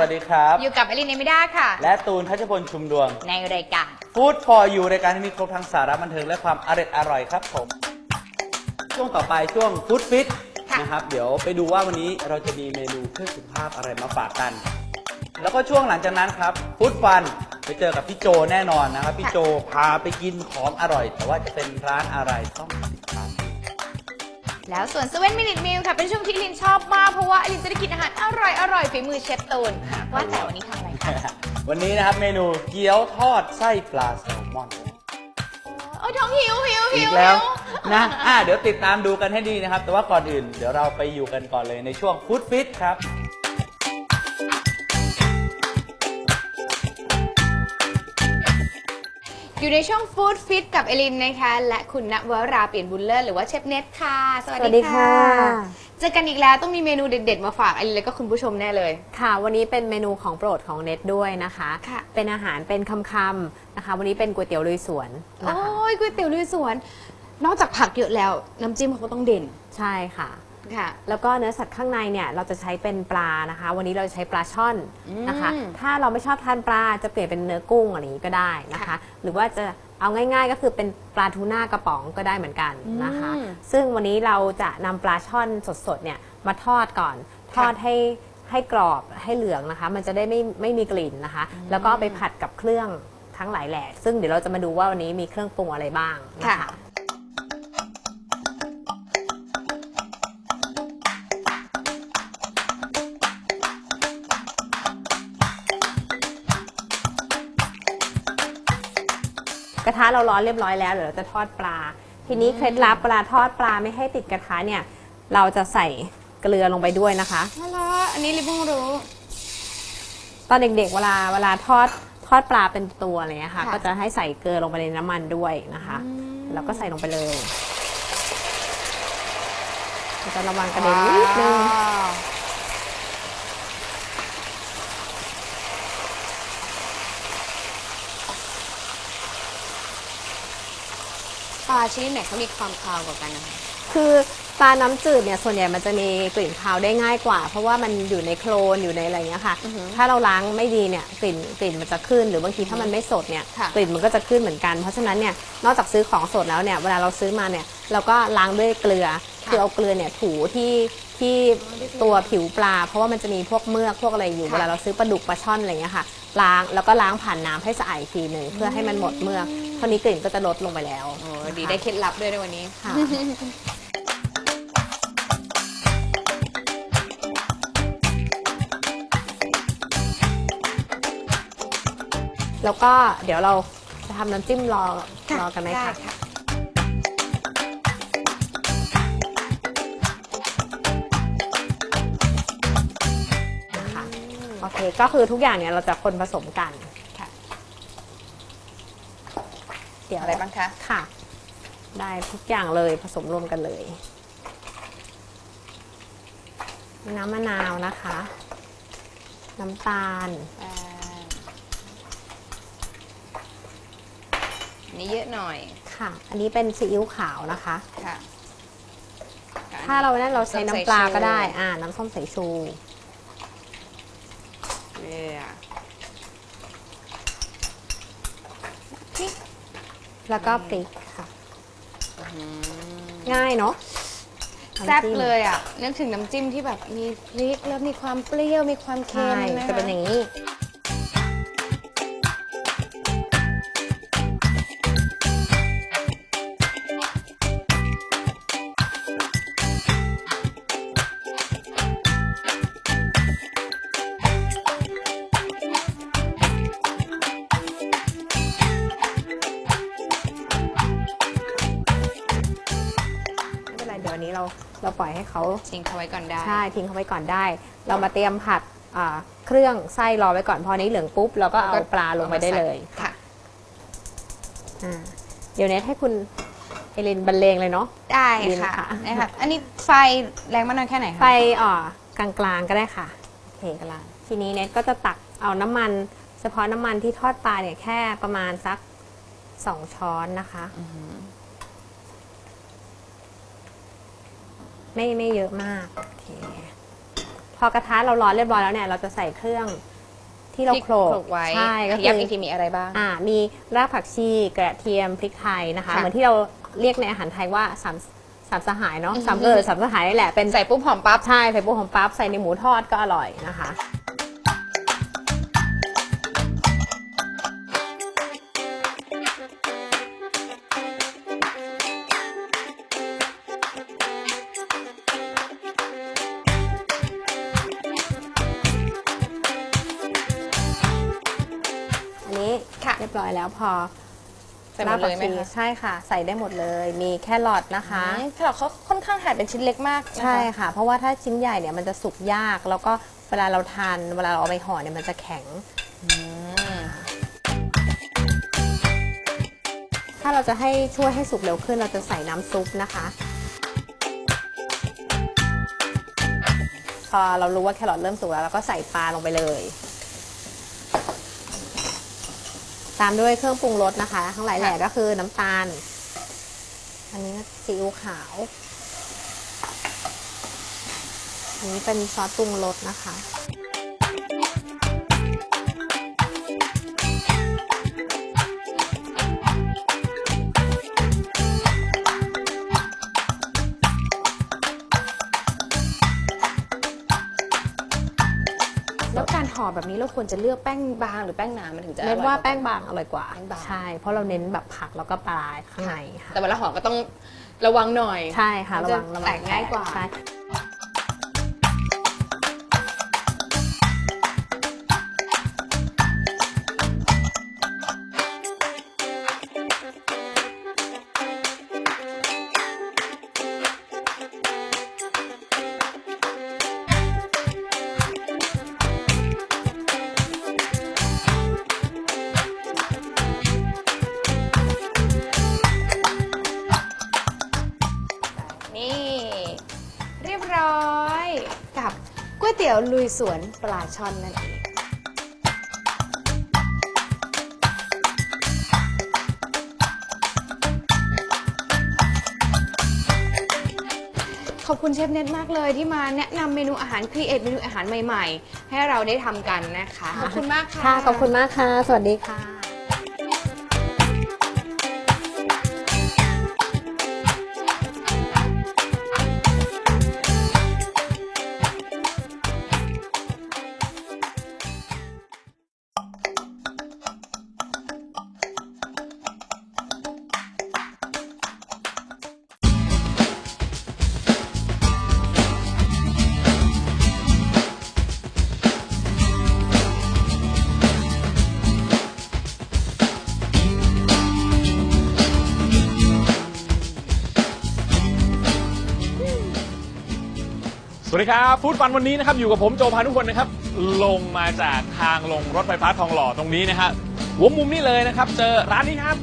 วัสดีครับ อยู่กับอลินเอมิด้าค่ะ และตูนทัชพลชุมดวง ในรายการ Food for You รายการที่มีครบทั้งสาระบันเทิงและความอร่อยอร่อยครับผม ช่วงต่อไปช่วง Food Fit ค่ะนะครับ เดี๋ยวไปดูว่าวันนี้เราจะมีเมนูเพื่อสุขภาพอะไรมาฝากกัน แล้วก็ช่วงหลังจากนั้นครับ Food Fun ไปเจอกับพี่โจแน่นอนนะครับ พี่โจพาไปกินของอร่อย แต่ว่าจะเป็นร้านอะไรต้องติดตาม แล้วส่วนเซเว่นมินิทมิลค่ะ เป็นช่วงที่อลินชอบมาก เพราะว่าอลินจะได้กินอาหารอร่อยอร่อยฝีมือเชฟตูนว่าแต่วันนี้ทำอะไรคะวันนี้นะครับเมนูเกี๊ยวทอดไส้ปลาแซลมอนโอ้ยท้องหิวหิวหิอีวกแล้วหิวนะอ่าเดี๋ยวติดตามดูกันให้ดีนะครับ แต่ว่าก่อนอื่นเดี๋ยวเราไปอยู่กันก่อนเลยในช่วงฟู้ดฟิตครับ อยู่ในช่วงฟู้ดฟิตกับเอลินนะคะ และคุณณวราเปลี่ยนบุญเลิศหรือว่าเชฟเน็ตค่ะ สวัสสวัสดีดีค่ะค่ะ เจอกันอีกแล้วต้องมีเมนูเด็ด ๆ มาฝากอลินแล้วก็คุณผู้ชมแน่เลย ค่ะ วันนี้เป็นเมนูของโปรดของเน็ตด้วยนะคะ ค่ะ เป็นอาหารเป็นคำๆนะคะ วันนี้เป็นก๋วยเตี๋ยวลุยสวนโอ้นะคะยก๋วยเตี๋ยวลุยสวน นอกจากผักเยอะแล้วน้ำจิ้มเขาก็ต้องเด่น ใช่ค่ะ ค่ะ แล้วก็เนื้อสัตว์ข้างในเนี่ยเราจะใช้เป็นปลานะคะ วันนี้เราจะใช้ปลาช่อนนะคะ อืมถ้าเราไม่ชอบทานปลาจะเปลี่ยนเป็นเนื้อกุ้งอะไรอย่างนี้ก็ได้นะคะ ค่ะ หรือว่าจะเอาง่ายๆ ก็คือเป็นปลาทูน่ากระป๋องก็ได้เหมือนกันนะคะ อืมซึ่งวันนี้เราจะนำปลาช่อนสดๆเนี่ยมาทอดก่อน ทอดให้ให้กรอบให้เหลืองนะคะ มันจะได้ไม่ไม่มีกลิ่นนะคะ แล้วก็เอาไปผัดกับเครื่องทั้งหลายแหล่ซึ่งเดี๋ยวเราจะมาดูว่าวันนี้มีเครื่องปรุงอะไรบ้างนะคะ ค่ะ กระทะเราร้อนเรียบร้อยแล้วเดี๋ยวเราจะทอดปลา ทีนี้เคล็ดลับเวลาทอดปลาไม่ให้ติดกระทะเนี่ย เราจะใส่เกลือลงไปด้วยนะคะฮัลโหลอันนี้ลิบเพิ่งรู้ ตอนเด็กๆเวลาเวลาทอดทอดปลาเป็นตัวอะไรเงี้ยค่ะ ค่ะก็จะให้ใส่เกลือลงไปในน้ำมันด้วยนะคะแล้วก็ใส่ลงไปเลยเราจะระวังกระเด็นนิดนึงว้าว ปลาชนิดไหนเขามีความคาวกว่ากันนะคะ คือปลาน้ำจืดเนี่ยส่วนใหญ่มันจะมีกลิ่นคาวได้ง่ายกว่า เพราะว่ามันอยู่ในโคลนอยู่ในอะไรอย่างเงี้ยค่ะ อือหือถ้าเราล้างไม่ดีเนี่ยกลิ่นกลิ่นมันจะขึ้น หรือบางทีถ้ามันไม่สดเนี่ยค่ะ กลิ่นมันก็จะขึ้นเหมือนกัน เพราะฉะนั้นเนี่ยนอกจากซื้อของสดแล้วเนี่ยเวลาเราซื้อมาเนี่ยเราก็ล้างด้วยเกลือคือเอาเกลือเนี่ยถูที่ที่ตัวผิวปลา เพราะว่ามันจะมีพวกเมือกพวกอะไรอยู่ค่ะเวลาเราซื้อปลาดุกปลาช่อนอะไรอย่างเงี้ยค่ะ ล้างแล้วก็ล้างผ่านน้ำให้สะอาดอีกทีหนึ่งเพื่อให้มันหมดเมือกเท่านี้กลิ่นก็จะลดลงไปแล้วโอ้นะคะดีได้เคล็ดลับด้วยในวันนี้ค่ะ แล้วก็เดี๋ยวเราจะทำน้ำจิ้มรอรอกันไหมได้คะค่ะนะคะ โอเคก็คือทุกอย่างเนี่ยเราจะคนผสมกันค่ะเดี๋ยวอะไรบ้างคะ ค่ะ ได้ทุกอย่างเลยผสมรวมกันเลย น้ำมะนาวนะคะ น้ำตาล อ่าอันนี้เยอะหน่อยค่ะ อันนี้เป็นซีอิ๊วขาวนะคะ ค่ะ ถ้าเรานั่นเราใช้น้ำปลาก็ได้ส้มสายชูอ่า น้ำส้มสายชู เกลือแล้วก็พริกค่ะ ง่ายเนาะแซ่บน้ำจิ้มเลยอะนึกถึงน้ำจิ้มที่แบบมีพริกแล้วมีความเปรี้ยวมีความเค็ใช่มนะคะจะเป็นอย่างนี้ เป็นไรเดี๋ยววันนี้เราเราปล่อยให้เขาทิ้งเขาไว้ก่อนได้ ใช่ทิ้งเขาไว้ก่อนได้ เรามาเตรียมผัดอ่าเครื่องไส้รอไว้ก่อนพอนี้เหลืองปุ๊บเราก็เอาปลาลงไปได้เลยค่ะอ่าเดี๋ยวเนทให้คุณเอลินบรรเลงเลยเนาะได้ดีค่ะนะคะนะคะอันนี้ไฟแรงมากน้อยแค่ไหนคะไฟอ่อกลางๆก็ได้ค่ะโอเคกลางทีนี้เนทก็จะตักเอาน้ำมัน เฉพาะน้ำมันที่ทอดปลาเนี่ยแค่ประมาณสักสองช้อนนะคะ ไม่ไม่เยอะมากโอเคพอกระทะเราร้อนเรียบร้อยแล้วเนี่ยเราจะใส่เครื่องที่เราที่โขลกไว้ใช่ก็ขคืยับออีกทีมีอะไรบ้างอ่ามีรากผักชีกระเทียมพริกไทยนะคะค่ะเหมือนที่เราเรียกในอาหารไทยว่าสามสามสหายเนาะอือฮึสามเออสามสหายนี่แหละเป็นใส่ปุ๊บหอมปั๊บใช่ใส่ปูหอมปั๊บใส่ในหมูทอดก็อร่อยนะคะ แล้วพอใส่หมดเลยไหมรากผักชีคะ ใช่ค่ะ ใส่ได้หมดเลย มีแครอทนะคะอืมแครอทเขาค่อนข้างหั่นเป็นชิ้นเล็กมากนะคะใช่ค่ะ เพราะว่าถ้าชิ้นใหญ่เนี่ยมันจะสุกยาก แล้วก็เวลาเราทานเวลาเราเอาไปห่อเนี่ยมันจะแข็งอืมถ้าเราจะให้ช่วยให้สุกเร็วขึ้นเราจะใส่น้ำซุปนะคะ พอเรารู้ว่าแครอทเริ่มสุกแล้วเราก็ใส่ปลาลงไปเลย ตามด้วยเครื่องปรุงรสนะคะ ทั้งหลายแหล่ก็คือน้ำตาล อันนี้ซีอิ๊วขาว อันนี้เป็นซอสปรุงรสนะคะ แล้วการห่อแบบนี้เราควรจะเลือกแป้งบางหรือแป้งหนามันถึงจะอร่เน้อยนกว่าแป้งบางอร่อยกว่า แป้งบางใช่ เพราะเราเน้นแบบผักแล้วก็ปลาข้างในค่ะแต่เวลาห่อก็ต้องระวังหน่อย ใช่ค่ะมันระจะวังระวัแตกง่ายกว่า ใช่ วลุยสวนปลาช่อนนั่นเองขอบคุณเชฟเน็ตมากเลยที่มาแนะนำเมนูอาหารครีเอทเมนูอาหารใหม่ ๆ ให้เราได้ทำกันนะคะ ขอบคุณมากค่ะ ค่ะ ขอบคุณมากค่ะ สวัสดีค่ะ วัสดีครับฟู้ดฟันวันนี้นะครับอยู่กับผมโจพานุพลนะครับลงมาจากทางลงรถไฟฟ้าทองหล่อตรงนี้นะฮะหัวมุมนี่เลยนะครับเจอร้านนี้ครับ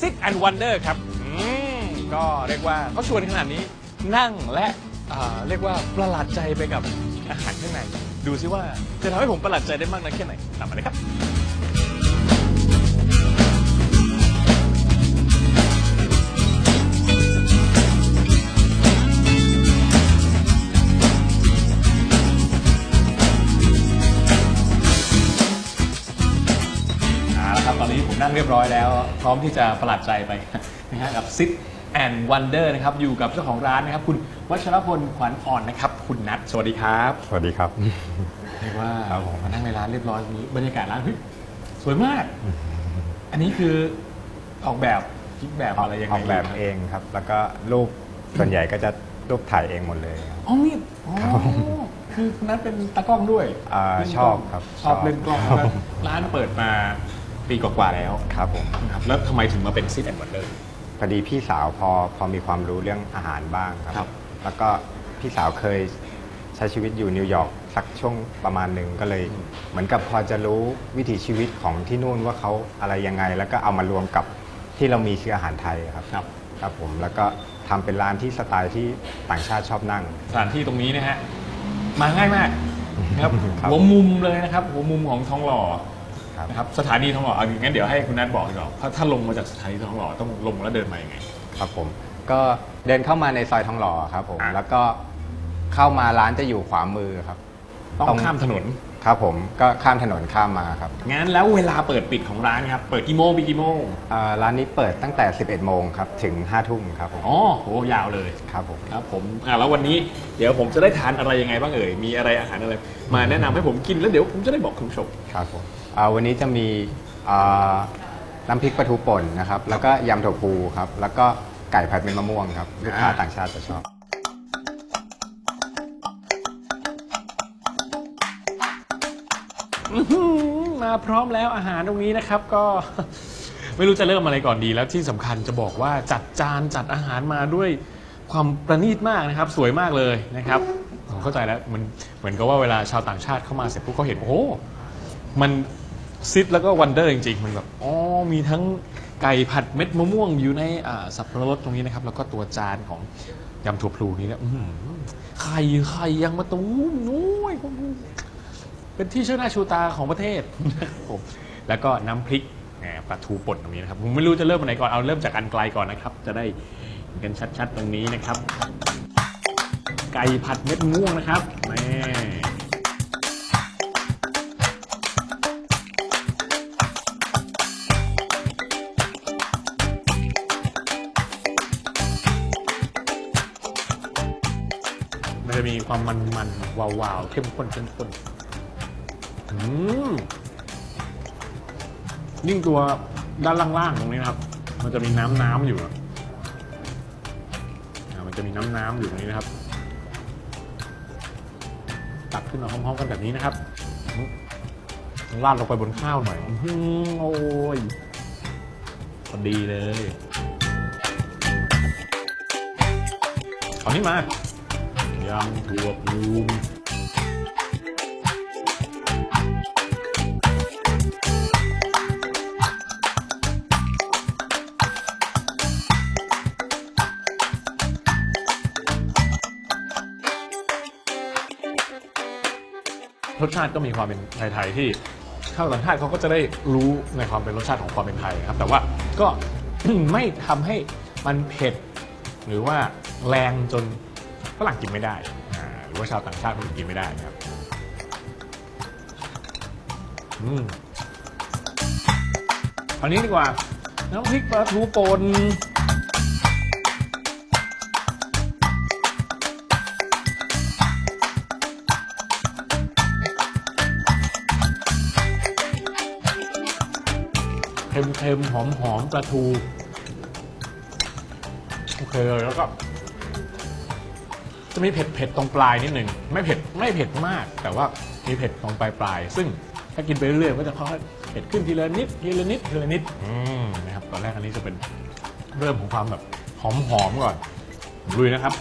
Sit and Wonder ครับอืมก็เรียกว่าเขาชวนขนาดนี้นั่งและอ่าเรียกว่าประหลาดใจไปกับอาหารข้างใน ดูซิว่าจะทำให้ผมประหลาดใจได้มากน้อยแค่ไหนตามมาเลยครับ งเรียบร้อยแล้ว พร้อมที่จะประหลาดใจไปนะฮะกับ Sit and Wonder นะครับอยู่กับเจ้าของร้านนะครับ คุณวัชรพลขวัญอ่อนนะครับ คุณนัทสวัสดีครับสวัสดีครับเรียกว่าครับผม มานั่งในร้านเรียบร้อยตรงนี้บรรยากาศร้านเฮ้ยสวยมาก อันนี้คือออกแบบคิดแบบอะไรยังไงออกแบบเองครับ แล้วก็รูปส่วนใหญ่ก็จะรูปถ่ายเองหมดเลยครับ อ๋อนี่อ๋อคือคุณนัทเป็นตากล้องด้วยอ่าเล่นกล้งชอบครับชอบชอบ เล่นกล้องครับแล้วร้านเปิดมา ปีกว่าๆแล้วครับผมนะครับแล้วทำไมถึงมาเป็น Sit and Wonder พอดีพี่สาวพอพอมีความรู้เรื่องอาหารบ้างครับครับแล้วก็พี่สาวเคยใช้ชีวิตอยู่นิวยอร์กสักช่วงประมาณหนึ่งก็เลย เหมือนกับพอจะรู้วิถีชีวิตของที่นู่นว่าเขาอะไรยังไง แล้วก็เอามารวมกับที่เรามีคืออาหารไทยครับครับ ครับผมแล้วก็ทำเป็นร้านที่สไตล์ที่ต่างชาติชอบนั่ง สถานที่ตรงนี้นะฮะมาง่ายมากนะครับครับ หัวมุมเลยนะครับ หัวมุมของทองหล่อครับ นะครับสถานีทองหล่อเอาอย่างงั้นเดี๋ยวให้คุณนัทบอกดีกว่าถ้าถ้าลงมาจากสถานีทองหล่อต้องลงแล้วเดินมายังไง ครับผมก็เดินเข้ามาในซอยทองหล่อครับผม อะ แล้วก็เข้ามาร้านจะอยู่ขวามือครับต้องข้ามถนนครับผมก็ข้ามถนนข้ามมาครับงั้นแล้วเวลาเปิดปิดของร้านครับเปิดกี่โมงปิดกี่โมงอ่าร้านนี้เปิดตั้งแต่ 11 โมงครับถึง5ทุ่มครับผมอ๋อโหยาวเลย ครับผม ครับผมอ่าแล้ววันนี้เดี๋ยวผมจะได้ทานอะไรยังไงบ้างเอ่ย มีอะไรอาหารอะไร มาแนะนำให้ผมกินแล้วเดี๋ยวผมจะได้บอกคุณผู้ชม ครับผมอ่า วันนี้จะมีน้ำพริกปลาทูป่นนะครับ แล้วก็ยำถั่วพูครับ แล้วก็ไก่ผัดเป็นมะม่วงครับ ลูกค้าต่างชาติจะชอบมาพร้อมแล้วอาหารตรงนี้นะครับก็ไม่รู้จะเริ่มอะไรก่อนดีแล้วที่สำคัญจะบอกว่าจัดจานจัดอาหารมาด้วยความประณีตมากนะครับ สวยมากเลยนะครับผมเข้าใจแล้วมันเหมือนกับว่าเวลาชาวต่างชาติเข้ามาเสร็จปุ๊บเขาเห็นโอ้โหมัน ซิดแล้วก็วันเดอร์จริงๆ มันแบบอ๋อมีทั้งไก่ผัดเม็ดมะม่วงอยู่ในอ่าสับปะรดตรงนี้นะครับ แล้วก็ตัวจานของยำถั่วพลูนี้นะอื้อหือไข่ไข่ยังมาตุ้มนุ้ยเป็นที่เชื่อหน้าชูตาของประเทศนะครับผมแล้วก็น้ำพริกแหมปลาทูป่นตรงนี้นะครับผมไม่รู้จะเริ่มอันไหนก่อนเอาเริ่มจากอันไกลก่อนนะครับ จะได้เห็นกันชัดๆตรงนี้นะครับ ไก่ผัดเม็ดมะม่วงนะครับแม่ จะมีความมันๆวาวๆเข้มข้นเข้มข้นอืมยิ่งตัวด้านล่างๆตรงนี้นะครับ มันจะมีน้ำน้ำๆอยู่อะมันจะมีน้ำน้ำๆอยู่ตรงนี้นะครับ ตักขึ้นมาพร้อมๆกันแบบนี้นะครับราดลงไปบนข้าวหน่อยโอ้ยพอดีเลย เอานี้มา ยำถั่วพูมรสชาติก็มีความเป็นไทยๆที่ชาวต่างชาติเขาก็จะได้รู้ในความเป็นรสชาติของความเป็นไทยครับ แต่ว่าก็ไม่ทำให้มันเผ็ด หรือว่าแรงจน ฝรั่งกินไม่ได้อ่าหรือว่าชาวต่างชาติคนอื่นกินไม่ได้นะครับอืมอันนี้ดีกว่า น้ำพริกปลาทูป่นเค็มๆหอมๆปลาทู โอเคเลยแล้วก็ จะมีเผ็ดๆตรงปลายนิดหนึ่งไม่เผ็ดไม่เผ็ดมาก แต่ว่ามีเผ็ดตรงปลายปลายซึ่งถ้ากินไปเรื่อยๆก็จะค่อยๆเผ็ดขึ้นทีละนิดทีละนิดทีละนิดอืมนะครับตอนแรกอันนี้จะเป็นเริ่มของความแบบหอมๆก่อนลุยนะครับ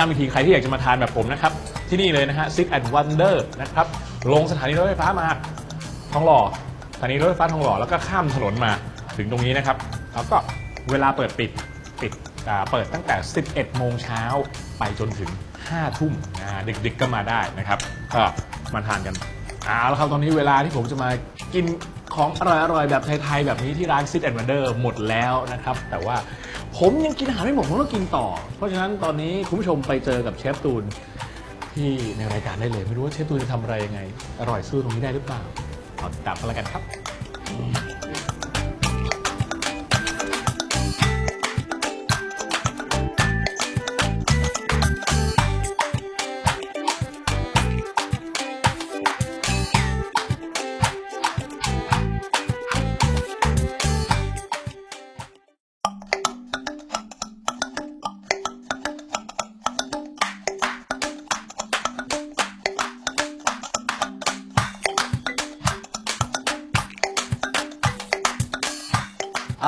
ย้ำอีกทีใครที่อยากจะมาทานแบบผมนะครับ ที่นี่เลยนะฮะ Six and Wonder นะครับ ลงสถานีรถไฟฟ้ามาทองหล่อสถานีรถไฟฟ้าทองหล่อแล้วก็ข้ามถนนมาถึงตรงนี้นะครับ แล้วก็เวลาเปิดปิดปิดอ่าเปิดตั้งแต่ 11 โมงเช้าไปจนถึง 5 ทุ่มอ่าดึกๆก็มาได้นะครับก็มาทานกันเอาและครับตอนนี้เวลาที่ผมจะมากินของอร่อยๆ แบบไทยๆ แบบนี้ที่ร้าน Sit and Wonder หมดแล้วนะครับ แต่ว่า ผมยังกินอาหารไม่หมดผมต้องกินต่อ เพราะฉะนั้นตอนนี้คุณผู้ชมไปเจอกับเชฟตูนที่ในรายการได้เลย ไม่รู้ว่าเชฟตูนจะทำอะไรยังไง อร่อยสู้ตรงนี้ได้หรือเปล่าขอติดตามกันแล้วกันครับ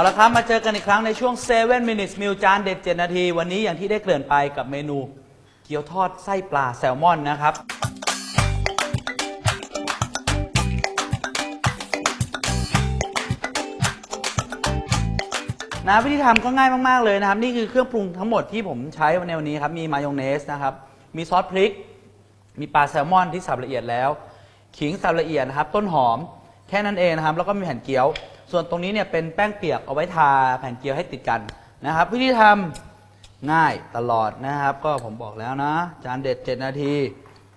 าละครับ มาเจอกันอีกครั้งในช่วง 7 minutes meal จานเด็ด 7 นาที วันนี้อย่างที่ได้เกริ่นไปกับเมนูเกี๊ยวทอดไส้ปลาแซลมอนนะครับ นะวิธีทำก็ง่ายมาก ๆ เลยนะครับ นี่คือเครื่องปรุงทั้งหมดที่ผมใช้ในวันนี้ครับ มีมายองเนสนะครับ มีซอสพริก มีปลาแซลมอนที่สับละเอียดแล้ว ขิงสับละเอียดนะครับ ต้นหอม แค่นั้นเองนะครับ แล้วก็มีแผ่นเกี๊ยว ส่วนตรงนี้เนี่ยเป็นแป้งเปียกเอาไว้ทาแผ่นเกี๊ยวให้ติดกันนะครับ วิธีทำง่ายตลอดนะครับ ก็ผมบอกแล้วนะ จานเด็ด 7 นาที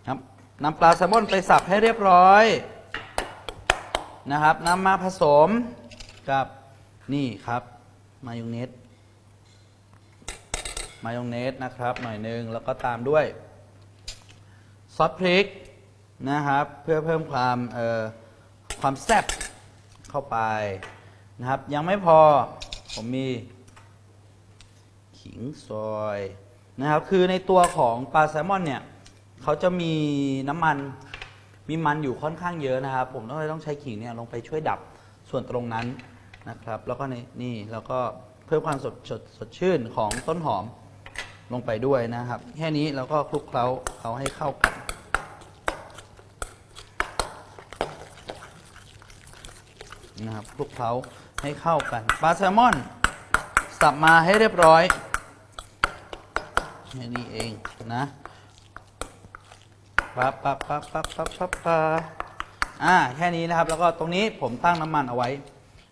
ครับนำปลาแซลมอนไปสับให้เรียบร้อยนะครับนำมาผสมกับนี่ครับ มายองเนสมายองเนสนะครับ หน่อยหนึงแล้วก็ตามด้วยซอสพริกนะครับ เพื่อเพิ่มความเอ่อ ความแซ่บเข้าไปนะครับ ยังไม่พอผมมี ขิงซอยนะครับ คือในตัวของปลาแซลมอนเนี่ยเขาจะมีน้ำมันมีมันอยู่ค่อนข้างเยอะนะครับ ผมต้องเลยต้องใช้ขิงเนี่ยลงไปช่วยดับส่วนตรงนั้นนะครับ แล้วก็ในนี่แล้วก็เพิ่มความสดสดสดชื่นของต้นหอมลงไปด้วยนะครับ แค่นี้แล้วก็คลุกเคล้าเขาให้เข้ากัน นะครับคลุกเคล้าให้เข้ากันปลาแซลมอน สับมาให้เรียบร้อยแค่นี้เองนะปั๊บปั๊บปั๊บปั๊บปั๊บปั๊บปั๊บอ่าแค่นี้นะครับ แล้วก็ตรงนี้ผมตั้งน้ำมันเอาไว้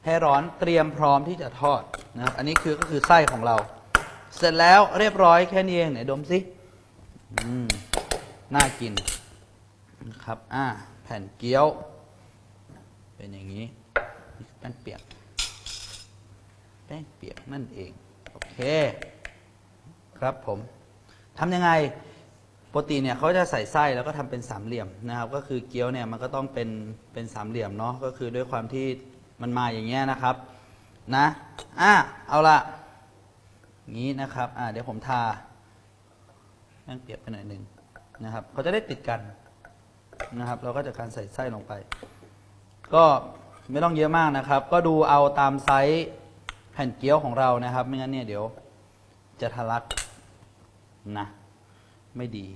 ให้ร้อนเตรียมพร้อมที่จะทอดนะครับอันนี้คือก็คือไส้ของเรา เสร็จแล้วเรียบร้อยแค่นี้เองไหนดมสิอืมน่ากินนะครับอ่าแผ่นเกี๊ยว เป็นอย่างนี้ แป้งเปียก แป้งเปียกนั่นเอง โอเค ครับผมทำยังไงปกติเนี่ยเขาจะใส่ไส้แล้วก็ทำเป็นสามเหลี่ยมนะครับ ก็คือเกี๊ยวเนี่ยมันก็ต้องเป็นเป็นสามเหลี่ยมเนาะก็คือด้วยความที่มันมาอย่างเงี้ยนะครับนะอะเอาละงี้นะครับอ่าเดี๋ยวผมทาแป้งเปียกไปหน่อยหนึ่งนะครับเขาจะได้ติดกันนะครับ เราก็จะการใส่ไส้ลงไป ก็ ไม่ต้องเยอะมากนะครับ ก็ดูเอาตามไซส์แผ่นเกี๊ยวของเรานะครับ ไม่งั้นเนี่ยเดี๋ยวจะทะลักนะไม่ดี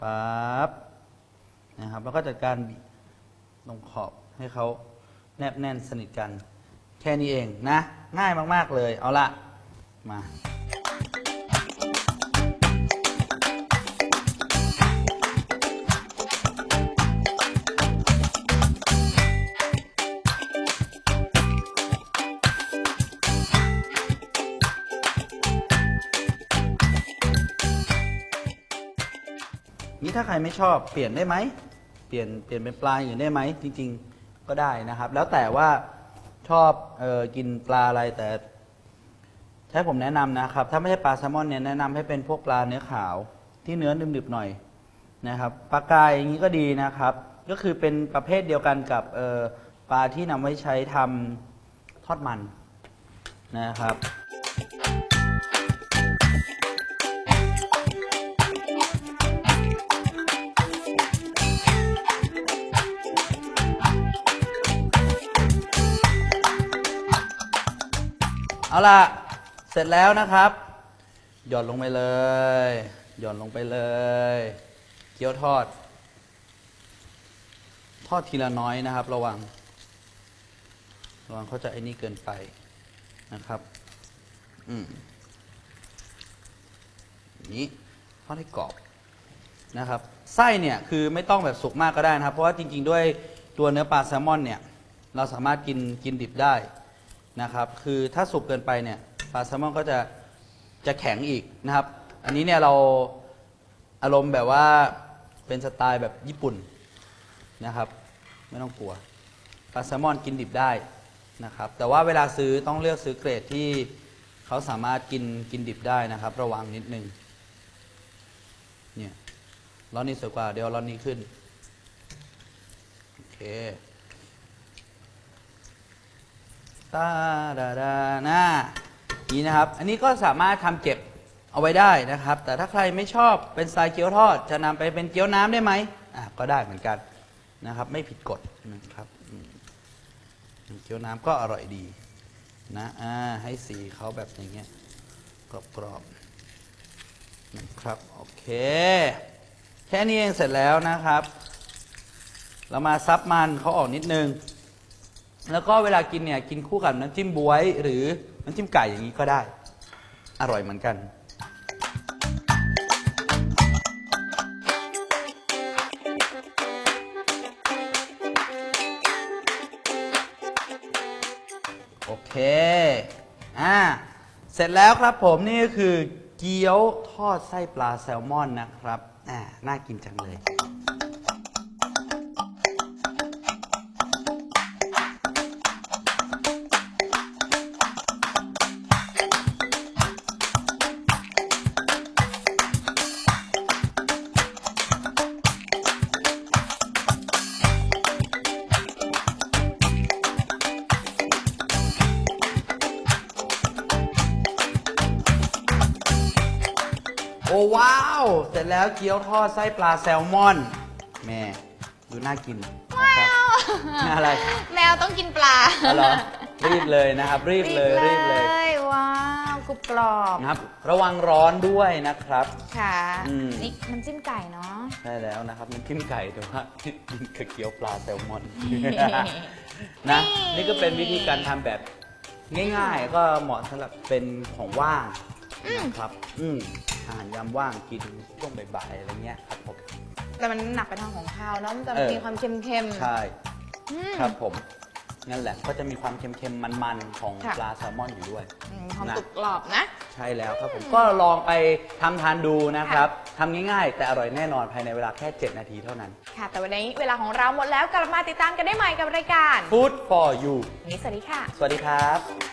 ปั๊บนะครับ แล้วก็จัดการบีบลงขอบให้เขาแนบแน่นสนิทกัน แค่นี้เองนะ ง่ายมาก ๆ เลย เอาละมา ถ้าใครไม่ชอบเปลี่ยนได้ไหม เปลี่ยนเปลี่ยนเป็นปลาอย่างอื่นได้ไหม จริง ๆ ก็ได้นะครับ แล้วแต่ว่าชอบออกินปลาอะไรแต่ถ้าผมแนะนำนะครับ ถ้าไม่ใช่ปลาแซลมอนเนี่ยแนะนำให้เป็นพวกปลาเนื้อขาวที่เนื้อหนึบๆหน่อยนะครับปลากายอย่างนี้ก็ดีนะครับ ก็คือเป็นประเภทเดียวกันกับปลาที่นำไว้ใช้ทำทอดมันนะครับ เอาล่ะ เสร็จแล้วนะครับ หย่อนลงไปเลย หย่อนลงไปเลย เกี๊ยวทอด ทอดทีละน้อยนะครับ ระวัง ระวังเขาจะไอ้นี่เกินไปนะครับ อืมนี้ทอดให้กรอบนะครับ ไส้เนี่ยคือไม่ต้องแบบสุกมากก็ได้นะครับ เพราะว่าจริง ๆ ด้วยตัวเนื้อปลาแซลมอนเนี่ย เราสามารถกินกินดิบได้ นะครับ คือถ้าสุกเกินไปเนี่ยปลาแซลมอนก็จะจะแข็งอีกนะครับ อันนี้เนี่ยเราอารมณ์แบบว่าเป็นสไตล์แบบญี่ปุ่นนะครับ ไม่ต้องกลัวปลาแซลมอนกินดิบได้นะครับ แต่ว่าเวลาซื้อต้องเลือกซื้อเกรดที่เขาสามารถกินกินดิบได้นะครับ ระวังนิดนึงเนี่ยร้อนนี้สวยกว่าเดี๋ยวร้อนนี้ขึ้นโอเค ตาดาดาหน้านี้นะครับ อันนี้ก็สามารถทำเก็บเอาไว้ได้นะครับ แต่ถ้าใครไม่ชอบเป็นสไตล์เกี๊ยวทอด จะนำไปเป็นเกี๊ยวน้ำได้ไหมอะก็ได้เหมือนกันนะครับ ไม่ผิดกฎนะครับเกี๊ยวน้ำก็อร่อยดีนะอ่าให้สีเขาแบบอย่างเงี้ยกรอบๆนะครับโอเค แค่นี้เองเสร็จแล้วนะครับ เรามาซับมันเขาออกนิดนึง แล้วก็เวลากินเนี่ยกินคู่กับน้ำจิ้มบวย หรือน้ำจิ้มไก่อย่างนี้ก็ได้ อร่อยเหมือนกันโอเคอ่าเสร็จแล้วครับผมนี่ก็คือเกี๊ยวทอดไส้ปลาแซลมอนนะครับอ่าน่ากินจังเลย ร็จแล้วเกี๊ยวทอดไส้ปลาแซลมอนแม่ดูน่ากินนะครับอะไรแมวต้องกินปลาอ๋อเหรอรีบเลยนะครับ รีบเลยรีบเลยว้าวกรุบกรอบนะครับ ระวังร้อนด้วยนะครับ ค่ะอืม นี่มันำจิ้มไก่เนาะ ได้แล้วนะครับน้ำจิ้มไก่แต่ว่ากินกับเกี๊ยวปลาแซลมอนนะนี่ก็เป็นวิธีการทำแบบง่าย ๆ ก็เหมาะสำหรับเป็นของว่างนะครับ อืม อาหารยามว่างกินช่วงบ่ายๆอะไรเงี้ยครับผมแต่มันหนักไปทางของข้าวเนาะมันจะเออมีความเค็มๆใช่อืม ครับผมนั่นแหละก็จะมีความเค็มๆมันๆของค่ะ ปลาแซลมอนอยู่ด้วย อืมความนะกรุบกรอบนะ ใช่แล้วครับผมก็ลองไปทำทานดูนะครับทำง่ายๆ แต่อร่อยแน่นอนภายในเวลาแค่ 7 นาทีเท่านั้น ค่ะ แต่วันนี้เวลาของเราหมดแล้วกลับมาติดตามกันได้ใหม่กับรายการ Food for you วันนี้สวัสดีค่ะ สวัสดีครับ